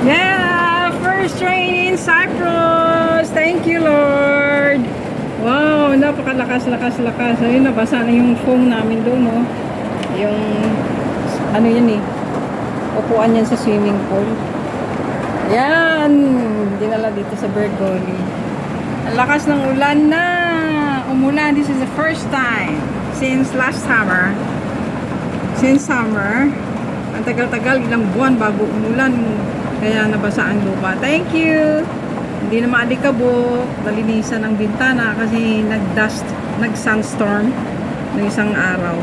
Yeah, first train in Cyprus. Thank you, Lord. Wow, napakalakas, lakas, lakas. Ayun, nabasa na yung phone namin doon, no? Yung, ano yan eh, upuan yan sa swimming pool. Yan, dinala dito sa Bergoli. Ang lakas ng ulan na. Umulan, this is the first time since last summer. Since summer, ang tagal-tagal, ilang buwan bago umulan. Kaya nabasa ang lupa. Thank you! Hindi na maalikabok. Nalinisan ang bintana kasi nag-dust, nag-sunstorm ng isang araw.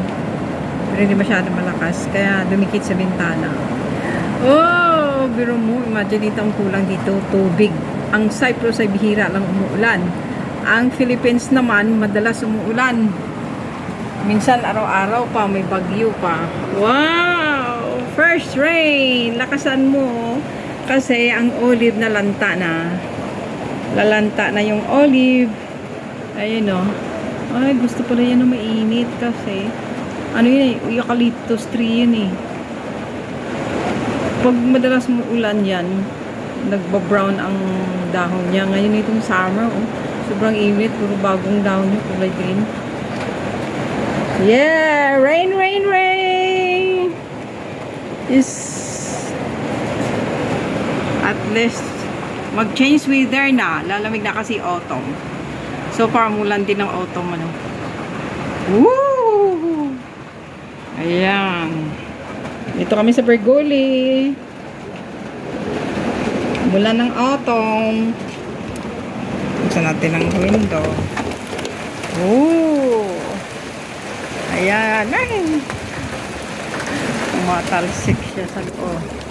Pero hindi masyado malakas. Kaya dumikit sa bintana. Oh, biro mo. Imagine dito ang kulang dito. Tubig. Ang Cyprus ay bihira lang umuulan. Ang Philippines naman, madalas umuulan. Minsan araw-araw pa, may bagyo pa. Wow! First rain! Lakasan mo. Kasi ang olive na lanta na. Lalanta na yung olive. Ayun o. Ay, gusto pala yan na mainit kasi. Ano yun eh, eucalyptus tree yun eh. Pag madalas mo ulan yan, nagbabrown ang dahon niya. Ngayon itong summer, oh, sobrang init. Puro bagong dahon niya, kulay green. Yeah! Rain, rain, rain! Is at least mag-change weather na. Lalamig na kasi autumn. So far, mulan din ng autumn. Ano. Woo! Ayan. Dito kami sa Bergoli. Mula ng autumn. Buksan natin ang window. Ooh! Ayan. Ay! Matalsik siya sa loob.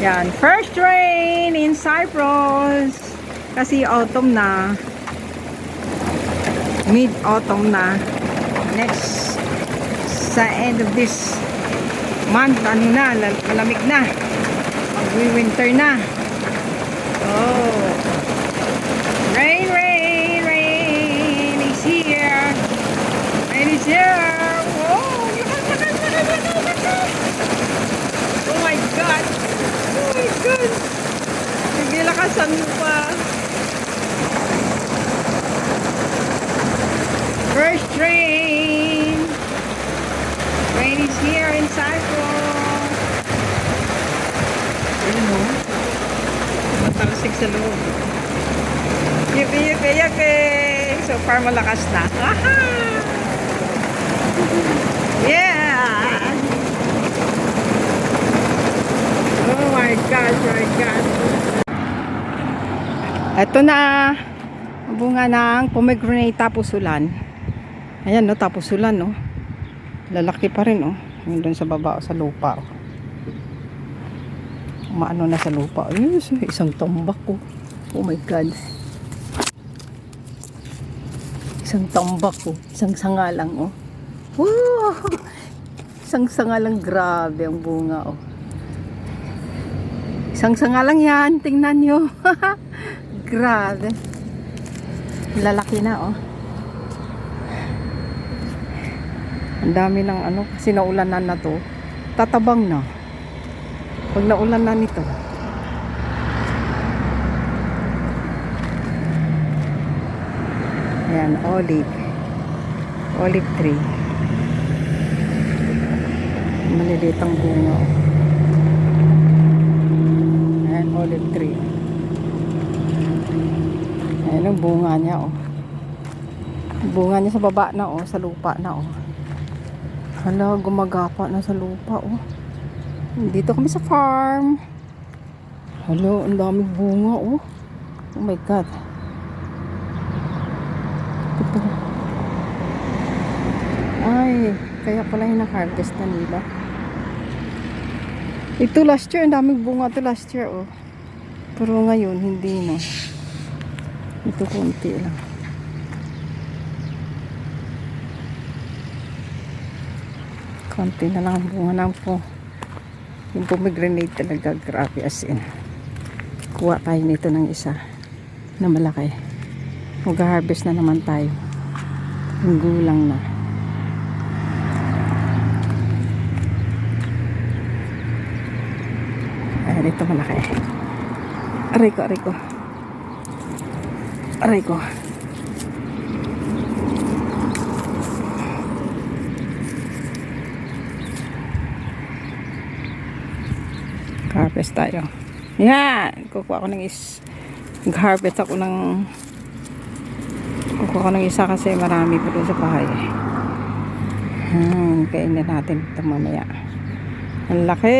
Yan. First rain in Cyprus. Kasi autumn na. Mid-autumn na. Next, sa end of this month, ano na, malamig na. Mag-winter na. Oh. Rain, rain, rain is here. Rain is here. Oh, Oh my God. Oh my God. Naglilakasan mo pa. First rain. Rain is here in Cyprus. Ayun mo. Matalsik sa loob. Yippee, yippee, yippee. So far malakas na. Aha! Yeah! Oh my gosh, my gosh. Ito na. Bunga ng pomegranate tapos ulan. Ayan, no, tapos ulan, no. Lalaki pa rin, oh. Yung doon sa baba, oh, sa lupa, oh. Umaano na sa lupa. Yes, isang tambak, oh. Oh my God. Isang tambak, oh. Isang sanga lang, oh. Wow! Isang sanga lang, grabe ang bunga, oh. Isang sanga lang yan. Tingnan nyo. Grabe. Lalaki na, oh. Ang dami ng ano, kasi naulanan na to. Tatabang na. Pag naulan na nito. Ayan, olive. Olive tree. Maliliit ang bunga. Ayan, olive tree. Ayan ang bunga niya, oh. Bunga niya sa baba na, oh. Sa lupa na, oh. Hala, gumagapa na sa lupa, oh. Dito kami sa farm. Hala, ang daming bunga, oh. Oh my God. Ay, kaya pala hina-harvest na nila. Ito last year, ang daming bunga to last year, oh. Pero ngayon, hindi na. Ito konti lang. Konti na lang ang bunga ng po. Yung pomegranate talaga, grabe as in. Kuha tayo nito ng isa na malaki. Mag-harvest na naman tayo. Yung gulang na. Ayan, ito malaki. Aray ko, aray ko. Aray ko. Harvest tayo. Yan! Kukuha ko ng is... Nag-harvest ako ng... Kukuha ko ng isa kasi marami pa sa bahay. Hmm, kainin natin ito mamaya. Ang laki!